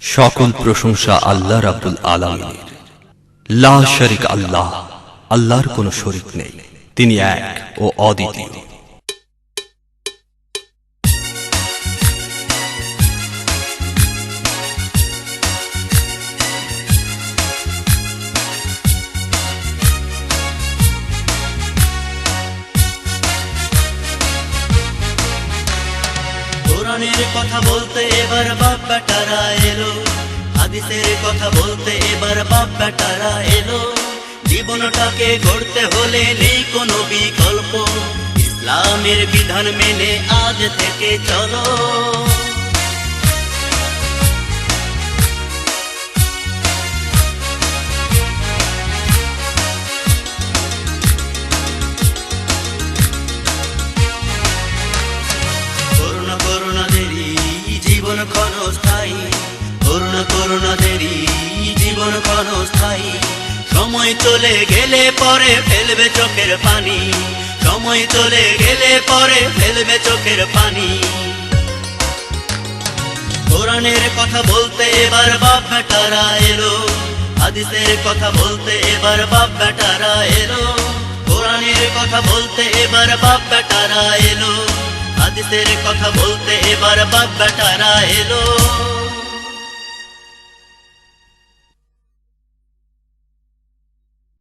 সকল প্রশংসা আল্লাহ রাবুল আলামিনের। লা শরিক আল্লাহ, আল্লাহর কোনো শরিক নেই। তিনি এক ও অদ্বিতীয়। কোরআনের কথা বলতে এবার বাপ বেটারা এলো। হাদিসের কথা বলতে এবার বাপ বেটারা এলো। জীবনটাকে গড়তে হলে নেই কোনো বিকল্প। ইসলামের বিধান মেনে আজ থেকে চলো। জীবন ক্ষণস্থায়ী করুণা করুণা দেরি জীবন ক্ষণস্থায়ী। সময় চলে গেলে পরে ফেলবে চোখের পানি। সময় চলে গেলে পরে ফেলবে চোখের পানি। কোরআনের কথা বলতে এবার বাপ বেটারা এলো। হাদিসের কথা বলতে এবার বাপ বেটারা এলো। কোরআনের কথা বলতে এবার বাপ বেটারা এলো। হাদিসের কথা বলতে এবার বাপ বেটারা এলো।